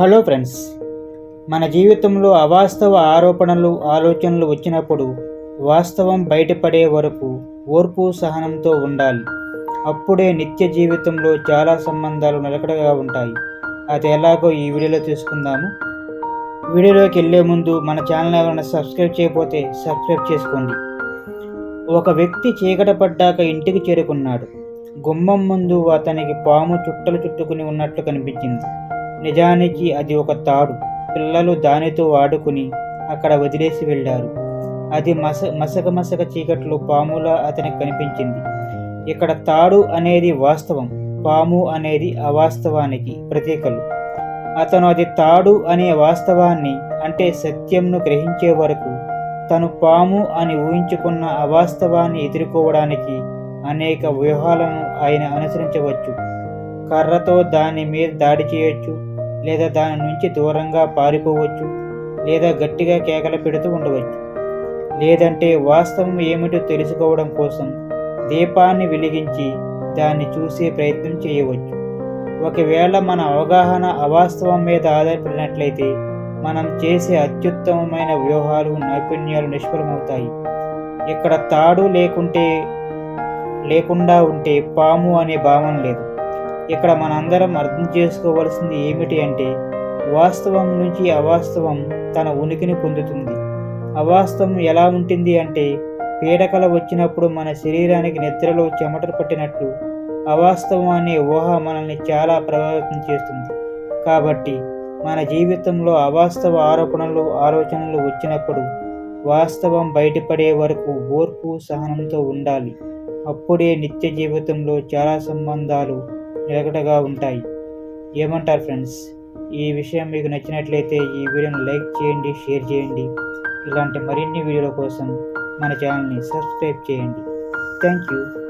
Hello friends. మన జీవితంలో అవాస్తవ ఆరోపణలు ఆలోచనలు వచ్చినప్పుడు వాస్తవం బయటపడే వరకు ఓర్పు సహనంతో ఉండాలి. అప్పుడే నిత్య జీవితంలో చాలా సంబంధాలు నిలకడగా ఉంటాయి. అది ఎలాగో ఈ వీడియోలో తీసుకుందాము వీడియోలోకి వెళ్ళే ముందు మన ఛానల్ ఏమైనా సబ్స్క్రైబ్ చేయకపోతే సబ్స్క్రైబ్ చేసుకోండి. ఒక వ్యక్తి చీకట పడ్డాక ఇంటికి చేరుకున్నాడు. గుమ్మం ముందు అతనికి పాము చుట్టలు చుట్టుకుని ఉన్నట్లు కనిపించింది. నిజానికి అది ఒక తాడు. పిల్లలు దానితో ఆడుకుని అక్కడ వదిలేసి వెళ్ళారు. అది మస మసక మసక చీకట్లో పాములా అతనికి కనిపించింది. ఇక్కడ తాడు అనేది వాస్తవం పాము అనేది అవాస్తవానికి ప్రతీకలు. అతను అది తాడు అనే వాస్తవాన్ని అంటే సత్యంను గ్రహించే వరకు తను పాము అని ఊహించుకున్న అవాస్తవాన్ని ఎదుర్కోవడానికి అనేక వ్యూహాలను ఆయన అనుసరించవచ్చు. కర్రతో దాని మీద దాడి చేయొచ్చు లేదా దాని నుంచి దూరంగా పారిపోవచ్చు లేదా గట్టిగా కేకలు పెడుతూ ఉండవచ్చు. లేదంటే వాస్తవం ఏమిటో తెలుసుకోవడం కోసం దీపాన్ని వెలిగించి దాన్ని చూసే ప్రయత్నం చేయవచ్చు. ఒకవేళ మన అవగాహన అవాస్తవం మీద ఆధారపడినట్లయితే మనం చేసే అత్యుత్తమమైన వ్యూహాలు నైపుణ్యాలు నిష్ఫలమవుతాయి. ఇక్కడ తాడు లేకుంటే లేకుండా ఉంటే పాము అనే భావన లేదు. ఇక్కడ మనందరం అర్థం చేసుకోవలసింది ఏమిటి అంటే వాస్తవం నుంచి అవాస్తవం తన ఉనికిని పొందుతుంది. అవాస్తవం ఎలా ఉంటుంది అంటే పీడకల వచ్చినప్పుడు మన శరీరానికి నిద్రలో చెమటలు పట్టినట్లు అవాస్తవం అనే ఊహ మనల్ని చాలా ప్రభావితం చేస్తుంది. కాబట్టి మన జీవితంలో అవాస్తవ ఆరోపణలు ఆలోచనలు వచ్చినప్పుడు వాస్తవం బయటపడే వరకు ఓర్పు సహనంతో ఉండాలి. అప్పుడే నిత్య జీవితంలో చాలా సంబంధాలు నిలకడగా ఉంటాయి. ఏమంటారు ఫ్రెండ్స్? ఈ విషయం మీకు నచ్చినట్లయితే ఈ వీడియోని లైక్ చేయండి షేర్ చేయండి. ఇలాంటి మరిన్ని వీడియోల కోసం మన ఛానల్ని సబ్స్క్రైబ్ చేయండి. Thank you.